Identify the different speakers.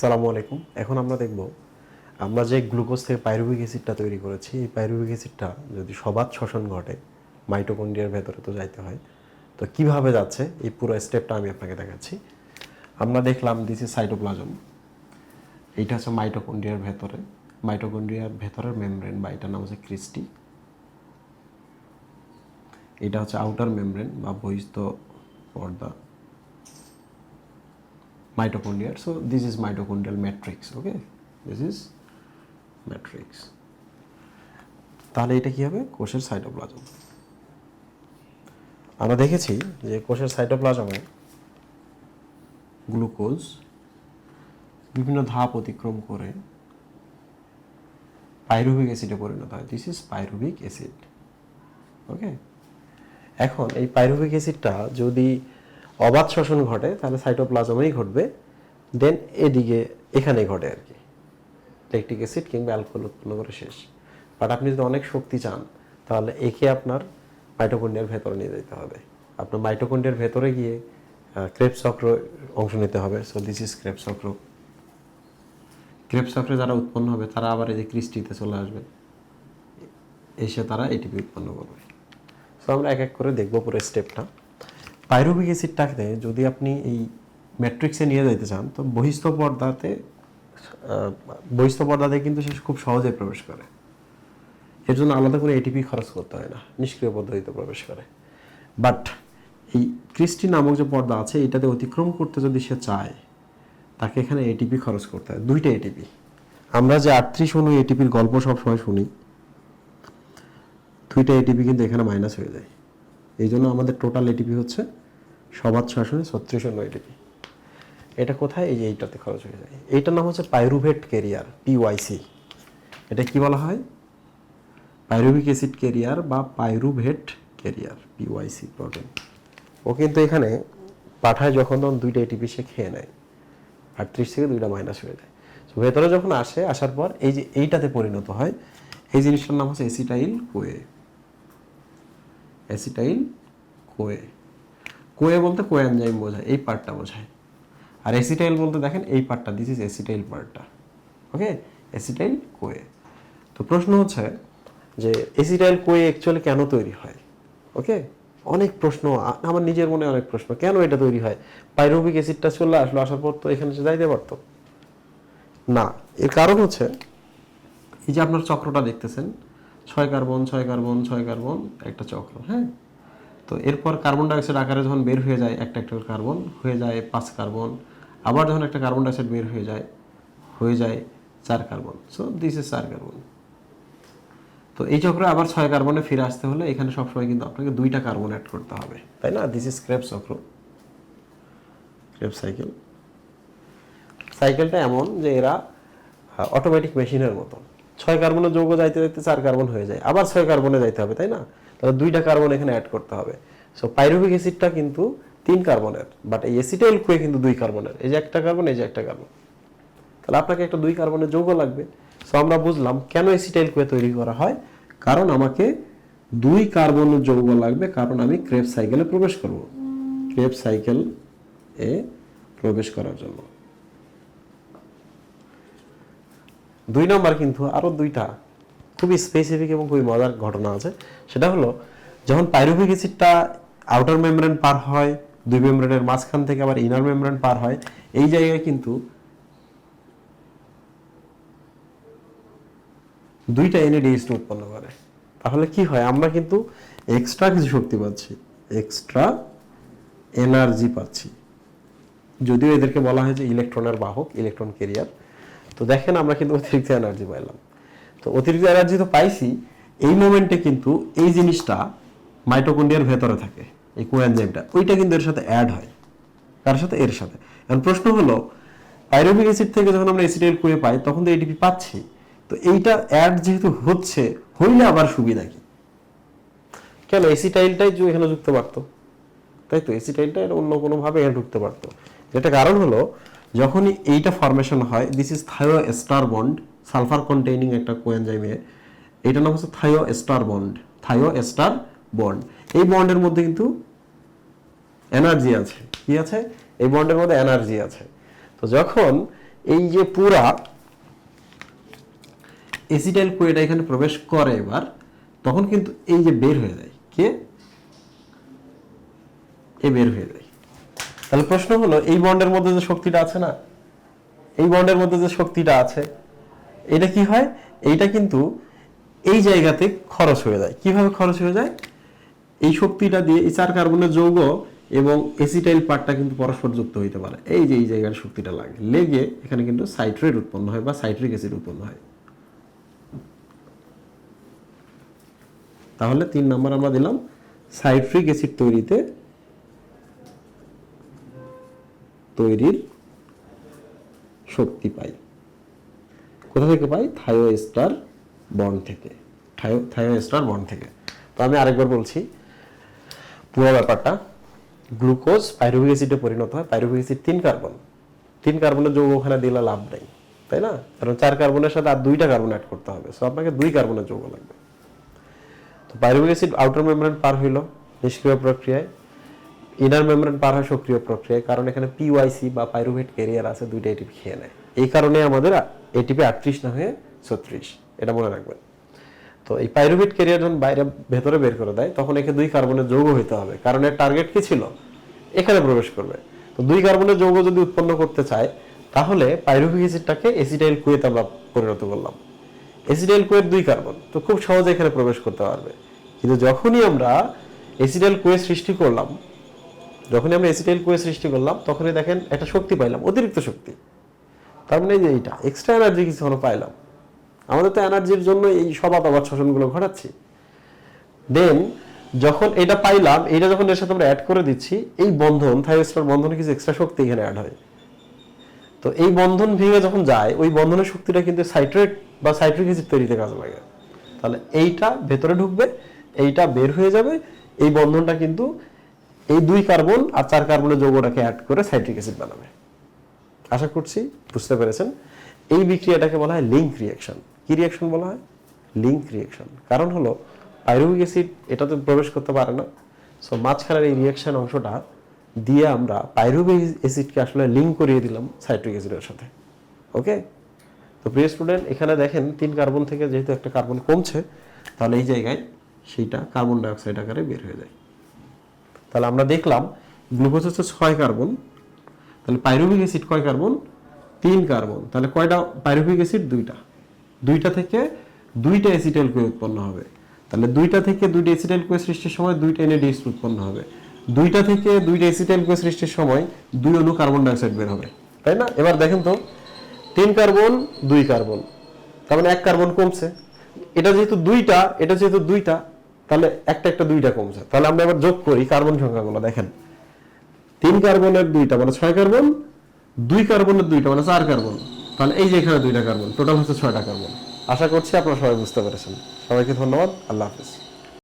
Speaker 1: সালামু আলাইকুম। এখন আমরা দেখব, আমরা যে গ্লুকোজ থেকে পাইরুবিক অ্যাসিডটা তৈরি করেছি, এই পাইরুবিক অ্যাসিডটা যদি সবাত শ্বসন ঘটে, মাইটোকন্ড্রিয়ার ভেতরে তো যাইতে হয়, তো কীভাবে যাচ্ছে? এই পুরো স্টেপটা আমি আপনাকে দেখাচ্ছি। আমরা দেখলাম ইজ সাইটোপ্লাজম এইটা হচ্ছে মাইটোকন্ড্রিয়ার ভেতরে। মাইটোকন্ড্রিয়ার ভেতরের মেমব্রেন বা এটার নাম হচ্ছে ক্রিস্টি এটা হচ্ছে আউটার মেমব্রেন বা বহিস্থ পর্দা। Mitochondria. So this is mitochondrial matrix. Okay, this is matrix. তাহলে এটা কি হবে কোষের সাইটোপ্লাজম আমরা দেখেছি যে কোষের সাইটোপ্লাজমে গ্লুকোজ বিভিন্ন ধাপ অতিক্রম করে পাইরুভিক অ্যাসিডে পরিণত হয় this is pyruvic acid okay এখন এই পাইরুভিক অ্যাসিডটা যদি অবাধ শ্বসন ঘটে, তাহলে সাইটোপ্লাজমেই ঘটবে। দেন এদিকে, এখানে ঘটে আর কি। ল্যাকটিক অ্যাসিড কিংবা অ্যালকোহল উৎপন্ন করে শেষ। বাট আপনি যদি অনেক শক্তি চান, তাহলে একে আপনার মাইটোকন্ডিয়ার ভেতরে নিয়ে যেতে হবে। আপনার মাইটোকন্ডিয়ার ভেতরে গিয়ে ক্রেপ চক্র অংশ নিতে হবে। সো দিস ইজ ক্রেপ চক্র ক্রেপ চক্রে যারা উৎপন্ন হবে, তারা আবার এই যে ক্রিস্টিতে চলে আসবে। এসে তারা এটিপি উৎপন্ন করবে। সো আমরা এক এক করে দেখব পুরো স্টেপটা পাইরুবিক অ্যাসিডটাকে যদি আপনি এই ম্যাট্রিক্সে নিয়ে যেতে চান, তো বহিস্থ পর্দাতে বহিস্থ পর্দাতে কিন্তু সে খুব সহজে প্রবেশ করে। এর জন্য আলাদা করে এটিপি খরচ করতে হয় না, নিষ্ক্রিয় পদ্ধতিতে প্রবেশ করে। বাট এই ক্রিস্টি নামক যে পর্দা আছে, এটাতে অতিক্রম করতে যদি সে চায়, তাকে এখানে এটিপি খরচ করতে হয়, দুইটা এটিপি আমরা যে আটত্রিশ অনু এটিপির গল্প সবসময় শুনি, দুইটা এটিপি কিন্তু এখানে মাইনাস হয়ে যায়। এই জন্য আমাদের টোটাল এটিপি হচ্ছে সবাত শাসনে ছত্রিশ নয় এটিপি এটা কোথায়? এই যে এইটাতে খরচ হয়ে যায়। এইটার নাম হচ্ছে পাইরুভেট কেরিয়ার পিওয়াইসি এটা কি বলা হয়? পাইরুভিক অ্যাসিড কেরিয়ার বা পাইরুভেট কেরিয়ার পিওয়াইসি প্রোটিন ও কিন্তু এখানে পাঠায় যখন তখন দুইটা এটিপি সে খেয়ে নেয়। আটত্রিশ থেকে দুইটা মাইনাস হয়ে যায়। তো ভেতরে যখন আসে, আসার পর এই যে এইটাতে পরিণত হয়, এই জিনিসটার নাম হচ্ছে acetyl CoA acetyl CoA CoA বলতে কোয়েনজাইম বোঝায় এই পার্টটা বোঝায় আর অ্যাসিটাইল বলতে দেখেন এই পার্টটা দিস ইজ অ্যাসিটাইল পার্টটা ওকে অ্যাসিটাইল কোয়ে। তো প্রশ্ন হচ্ছে যে অ্যাসিটাইল কোয়ে অ্যাকচুয়ালি কেন তৈরি হয়? ওকে অনেক প্রশ্ন, আমার নিজের মনে অনেক প্রশ্ন, কেন এটা তৈরি হয়? পাইরুবিক অ্যাসিডটা চলে আসলো, আসার পর তো এখানে সে যাইতে পারতো। না, এর কারণ হচ্ছে, এই যে আপনার চক্রটা দেখতেছেন, ছয় কার্বন ছয় কার্বন ছয় কার্বন, একটা চক্র হ্যাঁ? তো এরপর কার্বন ডাইঅক্সাইড আকারে যখন বের হয়ে যায়, একটা একটা কার্বন হয়ে যায় পাঁচ কার্বন আবার যখন একটা কার্বন ডাইঅক্সাইড বের হয়ে যায় হয়ে যায় চার কার্বন সো দিস ইজ চার কার্বন তো এই চক্রে আবার ছয় কার্বনে ফিরে আসতে হলে এখানে সবসময় কিন্তু আপনাকে দুইটা কার্বন অ্যাড করতে হবে। তাই না? দিস ইজ ক্রেপ চক্র। ক্রেপ সাইকেল সাইকেলটা এমন যে এরা অটোমেটিক মেশিনের মতো। ছয় কার্বনের যৌগ যাইতে যাইতে চার কার্বন হয়ে যায়। আবার ছয় কার্বনে যাইতে হবে, তাই না? তাহলে দুইটা কার্বন এখানে অ্যাড করতে হবে। সো পাইরুভিক অ্যাসিডটা কিন্তু তিন কার্বনের বাট এই অ্যাসিটাইল কুয়ে কিন্তু দুই কার্বনের এই যে একটা কার্বন এই যে একটা কার্বন তাহলে আপনাকে একটা দুই কার্বনের যৌগ লাগবে। সো আমরা বুঝলাম কেন অ্যাসিটাইল কুয়ে তৈরি করা হয়। কারণ আমাকে দুই কার্বনের যৌগ লাগবে, কারণ আমি ক্রেপ সাইকেলে প্রবেশ করব। ক্রেপ সাইকেল এ প্রবেশ করার জন্য। দুই নম্বর কিন্তু আরও দুইটা খুবই স্পেসিফিক এবং খুবই মজার ঘটনা আছে। সেটা হলো, যখন পাইরুভিক অ্যাসিডটা আউটার মেমব্রেন পার হয়, দুই মেমব্রেনের মাঝখান থেকে আবার ইনার মেমব্রেন পার হয়, এই জায়গায় কিন্তু দুইটা এনএডিএস উৎপন্ন করে। তাহলে কি হয়? আমরা কিন্তু এক্সট্রা কিছু শক্তি পাচ্ছি এক্সট্রা এনার্জি পাচ্ছি। যদিও এদেরকে বলা হয় যে ইলেকট্রনের বাহক ইলেকট্রন কেরিয়ার তো দেখেন আমরা কিন্তু অতিরিক্ত এনার্জি পাইলাম। তো অতিরিক্ত এনার্জি তো পাইছি, এই মোমেন্টে কিন্তু এই জিনিসটা মাইটোকন্ডিয়ার ভেতরে থাকে, এই কোয়েনজাইমটা ওইটা কিন্তু এর সাথে অ্যাড হয়। কার সাথে? এর সাথে। এখন প্রশ্ন হলো পাইরুভিক অ্যাসিড থেকে যখন আমরা অ্যাসিটাইল কুয়ে পাই, তখন তো এটিপি পাচ্ছি। তো এইটা অ্যাড যেহেতু হচ্ছে, হইলে আবার সুবিধা কি? কেন? এসিটাইলটাই এখানে যুক্ত পারতো। তাই তো? এসিটাইলটা এর অন্য কোনোভাবে এখানে ঢুকতে পারতো। যেটা কারণ হলো, যখনই এইটা ফরমেশন হয় this is thio ester bond sulphur containing একটা কোয়েনজাইমে এইটার নাম হচ্ছে thio ester bond, thio ester bond. এই বন্ডের মধ্যে কিন্তু এনার্জি আছে। কি আছে? এই বন্ডের মধ্যে এনার্জি আছে। তো যখন এই যে পুরা এসিটাইল কোয়েটা এখানে প্রবেশ করে এবার, তখন কিন্তু এই যে বের হয়ে যায়। কে? এ বের হয়ে যায়। তাহলে প্রশ্ন হলো, এই বন্ডের মধ্যে যে শক্তিটা আছে না? এই বন্ডের মধ্যে যে শক্তিটা আছে এটা কি হয়? এইটা কিন্তু এই জায়গাতে খরচ হয়ে যায়। কীভাবে খরচ হয়ে যায়? এই শক্তিটা দিয়ে এই চার কার্বনের যৌগ এবং এসিটাইল পার্টটা কিন্তু পরস্পর যুক্ত হইতে পারে। এই যে এই জায়গার শক্তিটা লাগে। লেগে এখানে কিন্তু সাইট্রেট উৎপন্ন হয় বা সাইট্রিক অ্যাসিড উৎপন্ন হয়। তাহলে তিন নম্বর আমরা দিলাম সাইট্রিক অ্যাসিড তৈরিতে তৈরির শক্তি পাই। কোথা থেকে পাই? থায়োস্টার বন্ড থেকে। থায়ো থায়োস্টার বন্ড থেকে। তো আমি আরেকবার বলছি, পুরো ব্যাপারটা, গ্লুকোজ পাইরুভিক অ্যাসিডে পরিণত হয়। পাইরুভিক অ্যাসিড তিন কার্বন। তিন কার্বনের যৌগ ওখানে দিলে লাভ নেই, তাই না? কারণ চার কার্বনের সাথে আর দুইটা কার্বন অ্যাড করতে হবে। সো আপনাকে দুই কার্বনের যৌগ লাগবে। তো পাইরুভিক অ্যাসিড আউটার মেমব্রেন পার হইল নিষ্ক্রিয় প্রক্রিয়ায়। ইনার মেমব্রেন পার হয় সক্রিয় প্রক্রিয়ায়, কারণ এখানে পিওয়াইসি বা পাইরুভেট ক্যারিয়ার আছে দুইটা এটি খেয়ে নেয়। এই কারণে আমাদের এটিপি আটত্রিশ না হয়ে ছত্রিশ, এটা মনে রাখবেন। তো এই পাইরুভেট ক্যারিয়ার যখন বাইরে ভেতরে বের করে দেয়, তখন একে দুই কার্বনের যৌগ হইতে হবে। কারণ এর টার্গেট কি ছিল? এখানে প্রবেশ করবে। তো দুই কার্বনের যৌগ যদি উৎপন্ন করতে চায়, তাহলে পাইরুভিক অ্যাসিডটাকে এসিটাইল কুয়েতে আমরা পরিণত করলাম। এসিটাইল কুয়ের দুই কার্বন, তো খুব সহজে এখানে প্রবেশ করতে পারবে। কিন্তু যখনই আমরা এসিটাইল কুয়ে সৃষ্টি করলাম, যখনই আমরা এসিটাইল কুয়ে সৃষ্টি করলাম, তখনই দেখেন একটা শক্তি পাইলাম, অতিরিক্ত শক্তি। তার মানে যে এইটা এক্সট্রা এনার্জি কিছু হলো পাইলাম। আমাদের তো এনার্জির জন্য এই সব আবার শোষণগুলো ঘটাচ্ছি। দেন যখন এটা পাইলাম এটা যখন এর সাথে আমরা অ্যাড করে দিচ্ছি, এই বন্ধন থাইরোস্টার বন্ধনে কিছু এক্সট্রা শক্তি এখানে অ্যাড হয়। তো এই বন্ধন ভেঙে যখন যায়, ওই বন্ধনের শক্তিটা কিন্তু সাইট্রেট বা সাইট্রিক অ্যাসিড তৈরিতে কাজে লাগে। তাহলে এইটা ভেতরে ঢুকবে, এইটা বের হয়ে যাবে, এই বন্ধনটা কিন্তু এই দুই কার্বন আর চার কার্বনের যৌগটাকে অ্যাড করে সাইট্রিক অ্যাসিড বানাবে। আশা করছি বুঝতে পেরেছেন। এই বিক্রিয়াটাকে বলা হয় লিঙ্ক রিয়াকশন কি রিয়াকশন বলা হয়? লিঙ্ক রিয়াকশন কারণ হলো পাইরুভিক অ্যাসিড এটাতে প্রবেশ করতে পারে না। সো মাঝখানের এই রিয়াকশন অংশটা দিয়ে আমরা পাইরুভিক অ্যাসিডকে আসলে লিঙ্ক করিয়ে দিলাম সাইট্রিক অ্যাসিডের সাথে। ওকে তো, প্রিয় স্টুডেন্ট এখানে দেখেন তিন কার্বন থেকে যেহেতু একটা কার্বন কমছে, তাহলে এই জায়গায় সেইটা কার্বন ডাইঅক্সাইড আকারে বের হয়ে যায়। তাহলে আমরা দেখলাম গ্লুকোজ হচ্ছে ছয় কার্বন তাহলে পাইরুভিক অ্যাসিড কয় কার্বন? তিন কার্বন। তাহলে কয়টা? পাইরুভিক অ্যাসিড দুইটা। দুইটা থেকে দুইটা অ্যাসিটাইল কোয়ে উৎপন্ন হবে। তাহলে দুইটা থেকে দুইটা অ্যাসিটাইল কোয়ে সৃষ্টির সময় দুইটা এনএডিএস উৎপন্ন হবে। দুইটা থেকে দুইটা অ্যাসিটাইল কোয়ে সৃষ্টির সময় দুই অণু কার্বন ডাইঅক্সাইড বের হবে। তাই না? এবার দেখেন তো, তিন কার্বন, দুই কার্বন। তার মানে এক কার্বন কমছে। এটা যেহেতু দুইটা, এটা যেহেতু দুইটা, তাহলে একটা একটা দুইটা কমছে। তাহলে আমরা এবার যোগ করি কার্বন সংখ্যাগুলো, দেখেন। তিন কার্বনের দুইটা মানে ছয় কার্বন, দুই কার্বনের দুইটা মানে চার কার্বন। তাহলে এই যে এখানে দুইটা কার্বন, টোটাল হচ্ছে ছয়টা কার্বন। আশা করছি আপনারা সবাই বুঝতে পেরেছেন। সবাইকে ধন্যবাদ। আল্লাহ হাফিজ।